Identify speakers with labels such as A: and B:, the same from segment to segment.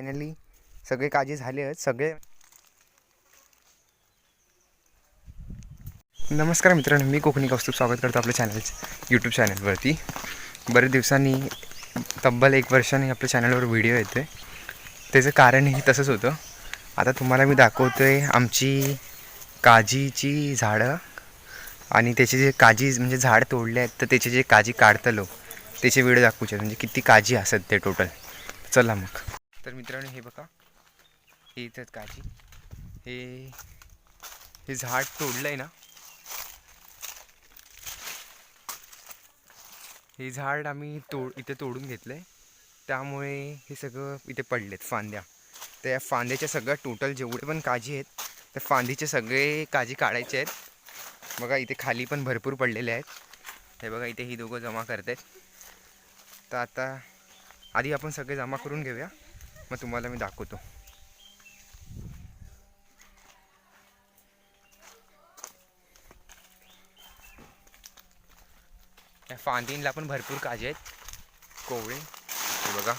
A: Finally सगळे काजी झाले आहेत सगळे. नमस्कार मित्रांनो मी कोकणी कौस्तुभ स्वागत करतो आपल्या चॅनल यूट्यूब चॅनलवरती बरेच दिवसांनी तब्बल एक वर्षाने आपल्या चॅनलवर व्हिडिओ येतो आहे त्याचं कारणही तसंच होतं. आता तुम्हाला मी दाखवतो आहे आमची काजीची झाडं आणि त्याचे जे काजी म्हणजे झाड तोडले आहेत तर त्याचे जे काजी काढतलो त्याचे व्हिडिओ दाखवूचे म्हणजे किती काजी असत ते टोटल चला मग. तर मित्रांनो हे बघा. हे येतात काजी हे हे झाड तोडलं आहे ना. हे झाड आम्ही तोड इथे तोडून घेतलं आहे त्यामुळे हे सगळं इथे पडलेत फांद्या. त्या फांद्याच्या सगळ्या टोटल जेवढे पण काजी आहेत त्या फांदीचे सगळे काजी काढायचे आहेत. बघा इथे खाली पण भरपूर पडलेले आहेत. हे बघा इथे ही दोघं जमा करत आहेत तर आता आधी आपण सगळे जमा करून घेऊया. मग तुम्हाला मी दाखवतो. या फांदींला पण भरपूर काजे आहेत. कोवळे हे बघा.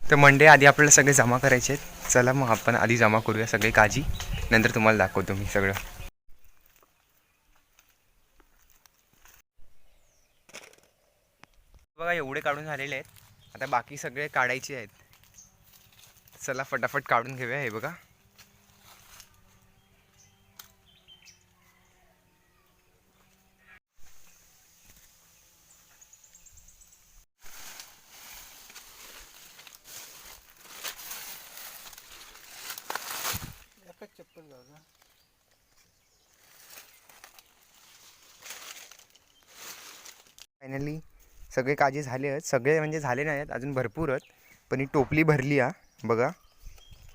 A: तर मंडे आधी आपल्याला सगळे जमा करायचे आहेत. चला मग आपण आधी जमा करूया सगळे काजी. नंतर तुम्हाला दाखवतो मी सगळं. बघा एवढे काढून झालेले आहेत. आता बाकी सगळे काढायचे आहेत. चला फटाफट काढून घेऊया हे बघा.
B: चप्पल
A: फायनली सगळे काजी झाले आहेत. सगळे म्हणजे झाले नाही आहेत अजून भरपूर आहेत. पण ही टोपली भरली आ बघा.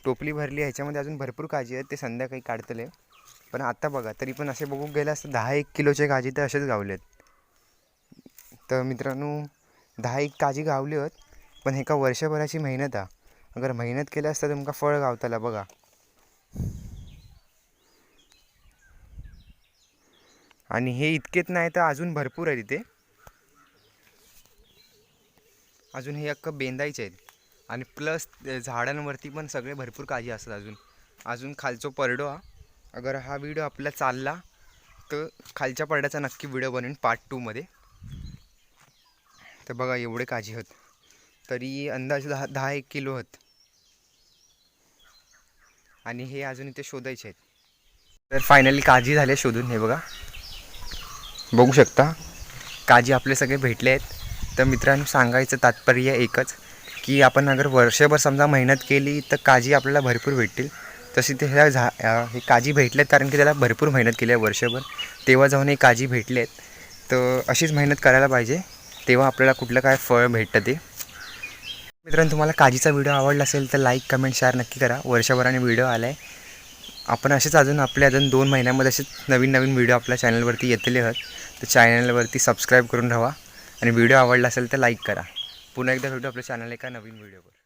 A: टोपली भरली ह्याच्यामध्ये अजून भरपूर काजी आहेत ते संध्याकाळी काढतले. पण आत्ता बघा तरी पण असे बघू गेलं असतं दहा एक किलोचे काजी तर असेच गावले आहेत. तर मित्रांनो दहा एक काजी गावले आहेत पण हे का वर्षभराची मेहनत आहे अगर मेहनत केलं असतं तुमका फळ गावताला बघा. आणि हे इतकेच नाही तर अजून भरपूर आहे तिथे अजून हे अख्खं बेंदायचे आहेत. आणि प्लस झाडांवरती पण सगळे भरपूर काजी असतात अजून. अजून खालचो परडो हा. अगर हा व्हिडिओ आपला चालला तर खालच्या पडद्याचा नक्की व्हिडिओ बनवेन पार्ट टूमध्ये तर बघा एवढे काजी होत. तरी अंदाजे दहा दहा एक किलो होत. आणि हे अजून इथे शोधायचे आहेत. तर फायनली काजी झाले शोधून हे बघा. बघू शकता. काजी आपले सगळे भेटले आहेत. तर मित्रांनो सांगायचं तात्पर्य एकच की आपण अगर वर्षभर समजा मेहनत केली तर काजी आपल्याला भरपूर भेटतील. तशी ते ह्या झा हे काजी भेटलेत कारण की त्याला भरपूर मेहनत केली आहे वर्षभर. तेव्हा जाऊन हे काजी भेटलेत. तर अशीच मेहनत करायला पाहिजे. तेव्हा आपल्याला कुठलं काय फळ भेटतं ते. मित्रांनो तुम्हाला काजीचा व्हिडिओ आवडला असेल तर लाईक कमेंट शेअर नक्की करा. वर्षभराने व्हिडिओ आला आहे आपण असेच अजून आपले अजून दोन महिन्यामध्ये असेच नवीन नवीन व्हिडिओ आपल्या चॅनलवरती येतले आहेत. तर चॅनलवरती सबस्क्राईब करून राहा. आणि व्हिडिओ आवडला असेल तर लाईक करा. पुन्हा एकदा भेटू आपल्या चॅनल एका नवीन व्हिडिओवर.